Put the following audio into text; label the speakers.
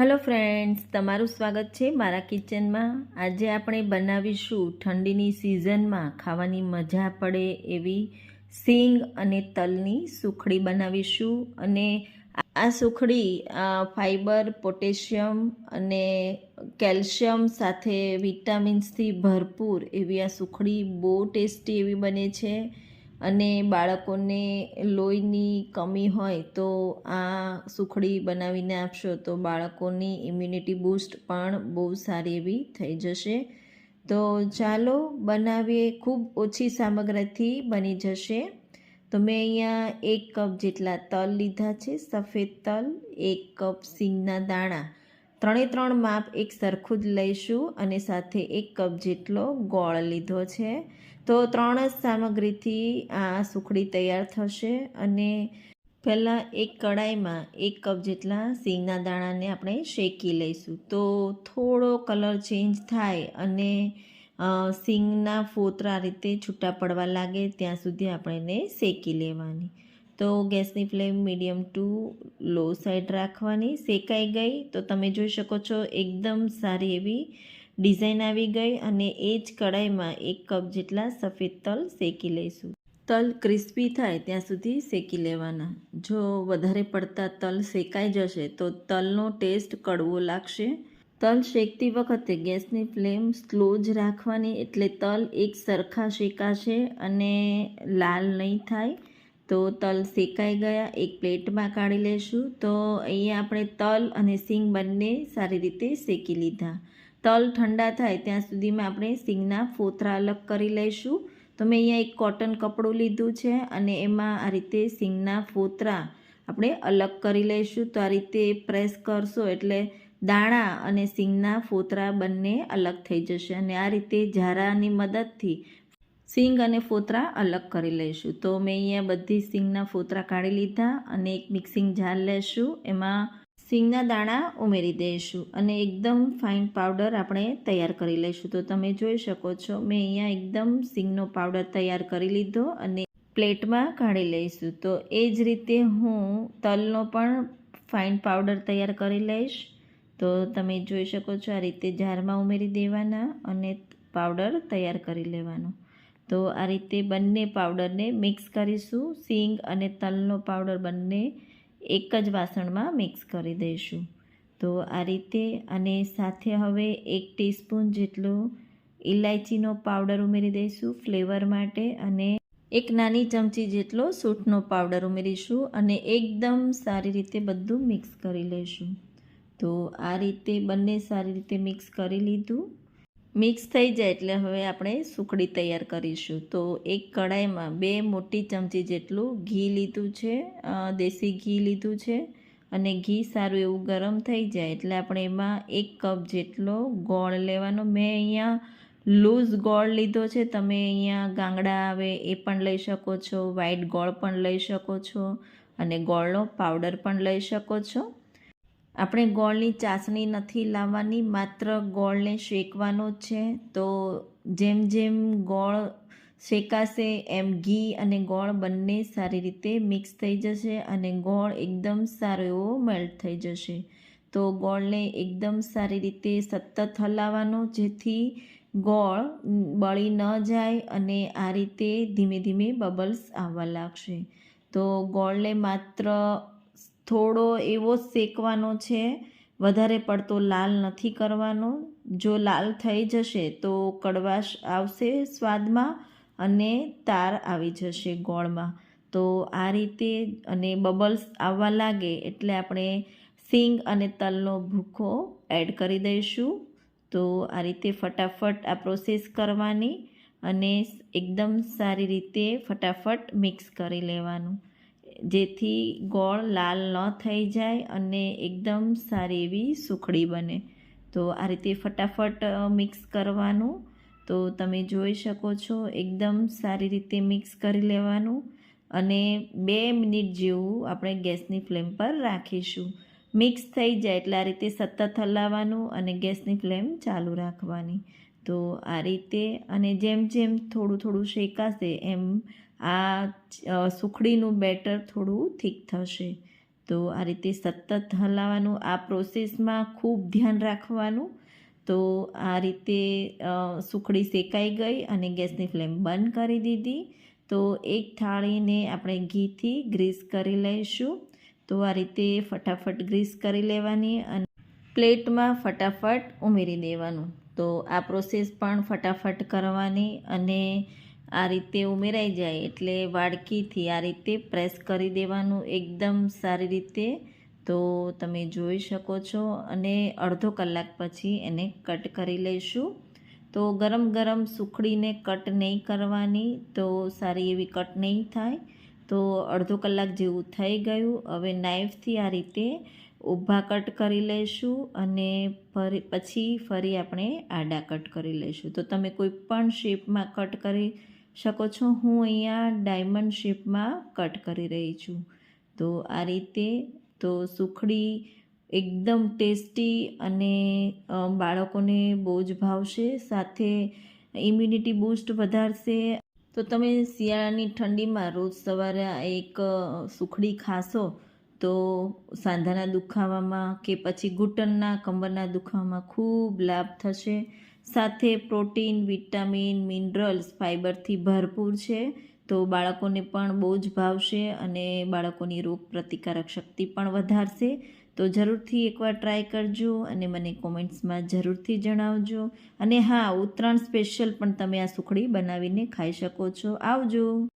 Speaker 1: Hello friends તમારું સ્વાગત છે મારા કિચનમાં આજે આપણે બનાવીશું ઠંડીની સિઝનમાં ખાવાની મજા પડે એવી સિંગ અને તલની સુખડી બનાવીશું. અને આ સુખડી અ, ફાઈબર પોટેશિયમ અને કેલ્શિયમ સાથે વિટામિન્સથી ભરપૂર એવી આ સુખડી બહુ ટેસ્ટી એવી બને છે. અને બાળકોને લોહીની કમી હોય તો આ સુખડી બનાવીને આપશો તો બાળકોની ઇમ્યુનિટી બૂસ્ટ પણ બહુ સારી એવી થઈ જશે. તો ચાલો બનાવીએ, ખૂબ ઓછી સામગ્રીથી બની જશે. તો મેં અહીંયા એક કપ જેટલા તલ લીધા છે, સફેદ તલ, એક કપ સિંગના દાણા. ત્રણે ત્રણ માપ એક સરખું જ લઈશું અને સાથે એક કપ જેટલો ગોળ લીધો છે. તો ત્રણ જ સામગ્રીથી આ સુખડી તૈયાર થશે અને પહેલાં એક કડાઈમાં એક કપ જેટલા સિંગના દાણાને આપણે શેકી લઈશું. તો થોડો કલર ચેન્જ થાય અને સિંગના ફોતરા રીતે છૂટા પડવા લાગે, ત્યાં સુધી આપણે એને શેકી લેવાની. તો ગેસની flame medium to, low side રાખવાની. શેકાઈ ગઈ તો તમે જોઈ શકો છો એકદમ સારી એવી ડિઝાઇન આવી ગઈ અને એ જ કડાઈમાં એક કપ જેટલા સફેદ તલ શેકી લઈશું. તલ ક્રિસ્પી થાય ત્યાં સુધી શેકી લેવાના. જો વધારે પડતા તલ શેકાઈ જશે તો તલનો ટેસ્ટ કડવો લાગશે. તલ શેકતી વખતે ગેસની ફ્લેમ સ્લો જ રાખવાની એટલે તલ એક સરખા શેકાશે અને લાલ નહીં થાય. તો તલ શેકાઈ ગયા, એક પ્લેટમાં કાઢી લઈશું તો અહીંયા આપણે તલ અને સિંગ બંને સારી રીતે શેકી લીધા. તલ ઠંડા થાય ત્યાં સુધીમાં આપણે સિંગના ફોતરા અલગ કરી લઈશું. તો મેં અહીંયા એક કોટન કપડું લીધું છે અને એમાં આ રીતે સિંગના ફોતરા આપણે અલગ કરી લઈશું. તો આ રીતે પ્રેસ કરશો એટલે દાણા અને સિંગના ફોતરા બંને અલગ થઈ જશે અને આ રીતે ઝારાની મદદથી સિંગ અને ફોતરા અલગ કરી લઈશું. તો મેં અહીંયા બધી સિંગના ફોતરા કાઢી લીધા અને એક મિક્સિંગ જાર લેશું. એમાં સિંગના દાણા ઉમેરી દઈશું અને એકદમ ફાઇન પાવડર આપણે તૈયાર કરી લઈશું. તો તમે જોઈ શકો છો, મેં અહીંયા એકદમ સિંગનો પાવડર તૈયાર કરી લીધો અને પ્લેટમાં કાઢી લઈશું. તો એ જ રીતે હું તલનો પણ ફાઇન પાવડર તૈયાર કરી લઈશ. તો તમે જોઈ શકો છો આ રીતે જારમાં ઉમેરી દેવાના અને પાવડર તૈયાર કરી લેવાનો. તો આ રીતે બંને પાવડરને મિક્સ કરીશું. સિંગ અને તલનો પાવડર બંને એક જ વાસણમાં મિક્સ કરી દઈશું. તો આ રીતે અને સાથે હવે એક ટીસ્પૂન જેટલો ઇલાયચીનો પાવડર ઉમેરી દઈશું ફ્લેવર માટે અને એક નાની ચમચી જેટલો સૂટનો પાવડર ઉમેરીશું અને એકદમ સારી રીતે બધું મિક્સ કરી લઈશું. તો આ રીતે બંને સારી રીતે મિક્સ કરી લીધું. મિક્સ થઈ જાય એટલે હવે આપણે સુખડી તૈયાર કરીશું. તો એક કડાઈમાં બે મોટી ચમચી જેટલું ઘી લીધું છે દેશી ઘી લીધું છે અને ઘી સારું એવું ગરમ થઈ જાય એટલે આપણે એમાં એક કપ જેટલો ગોળ લેવાનો. મેં અહીંયા લૂઝ ગોળ લીધો છે, તમે અહીંયા ગાંગડા આવે એ પણ લઈ શકો છો, વ્હાઈટ ગોળ પણ લઈ શકો છો અને ગોળનો પાવડર પણ લઈ શકો છો. આપણે ગોળની ચાસણી નથી લાવવાની, માત્ર ગોળને શેકવાનો છે. તો જેમ જેમ ગોળ શેકાશે, એમ ઘી અને ગોળ બંને સારી રીતે મિક્સ થઈ જશે અને ગોળ એકદમ સારો એવો મેલ્ટ થઈ જશે. તો ગોળને એકદમ સારી રીતે સતત હલાવવાનો, જેથી ગોળ બળી ન જાય અને આ રીતે ધીમે ધીમે બબલ્સ આવવા લાગશે. તો ગોળને માત્ર થોડો એવો શેકવાનો છે, વધારે પડતો લાલ નથી કરવાનો. જો લાલ થઈ જશે તો કડવાશ આવશે સ્વાદમાં અને તાર આવી જશે ગોળમાં. તો આ રીતે અને બબલ્સ આવવા લાગે એટલે આપણે સિંગ અને તલનો ભૂખો એડ કરી દઈશું. તો આ રીતે ફટાફટ આ પ્રોસેસ કરવાની અને એકદમ સારી રીતે ફટાફટ મિક્સ કરી લેવાનું. જેથી ગોળ લાલ ન થઈ જાય અને એકદમ સારી એવી સુખડી બને. તો આ રીતે ફટાફટ મિક્સ કરવાનું. તો તમે જોઈ શકો છો, એકદમ સારી રીતે મિક્સ કરી લેવાનું અને બે મિનિટ જેવું આપણે ગેસની ફ્લેમ પર રાખીશું. મિક્સ થઈ જાય એટલે આ રીતે સતત હલાવવાનું અને ગેસની ફ્લેમ ચાલુ રાખવાની. તો આ રીતે અને જેમ જેમ થોડું થોડું શેકાશે એમ આ સુખડીનું બેટર થોડું થીક થશે. તો આ રીતે સતત હલાવવાનું, આ પ્રોસેસમાં ખૂબ ધ્યાન રાખવાનું. તો આ રીતે સુખડી શેકાઈ ગઈ અને ગેસની ફ્લેમ બંધ કરી દીધી. તો એક થાળીને આપણે ઘીથી ગ્રીસ કરી લઈશું. તો આ રીતે ફટાફટ ગ્રીસ કરી લેવાની અને પ્લેટમાં ફટાફટ ઉમેરી દેવાનું. તો આ પ્રોસેસ પણ ફટાફટ કરવાની અને આ રીતે ઉમેરાઈ જાય એટલે વાડકીથી આ રીતે પ્રેસ કરી દેવાનું એકદમ સારી રીતે. તો તમે જોઈ શકો છો અને અડધો કલાક પછી એને કટ કરી લઈશું. તો ગરમ ગરમ સુખડીને કટ નહીં કરવાની તો સારી એવી કટ નહીં થાય. તો અડધો કલાક જેવું થઈ ગયું. હવે નાઈફથી આ રીતે ઊભા કટ કરી લઈશું અને ફરી પછી ફરી આપણે આડા કટ કરી લઈશું. તો તમે કોઈ પણ શેપમાં કટ કરી શકો છો, હું અહીંયા ડાયમંડ શેપમાં કટ કરી રહી છું. તો આ રીતે તો સુખડી એકદમ ટેસ્ટી અને બાળકોને બહુ જ ભાવશે, સાથે ઇમ્યુનિટી બૂસ્ટ વધારશે. તો તમે શિયાળાની ઠંડીમાં રોજ સવારે એક સુખડી ખાશો, તો સાંધાના દુખાવામાં કે પછી ઘૂંટણના, કમરના દુખાવામાં ખૂબ લાભ થશે. સાથે પ્રોટીન, વિટામિન, મિનરલ્સ, ફાઇબરથી ભરપૂર છે. તો બાળકોને પણ બહુ જ ભાવશે અને બાળકોની રોગ પ્રતિકારક શક્તિ પણ વધારશે. તો જરૂરથી એકવાર ટ્રાય કરજો અને મને કોમેન્ટ્સમાં જરૂરથી જણાવજો. અને હા, ઉત્તરાયણ સ્પેશિયલ પણ તમે આ સુખડી બનાવીને ખાઈ શકો છો. આવજો.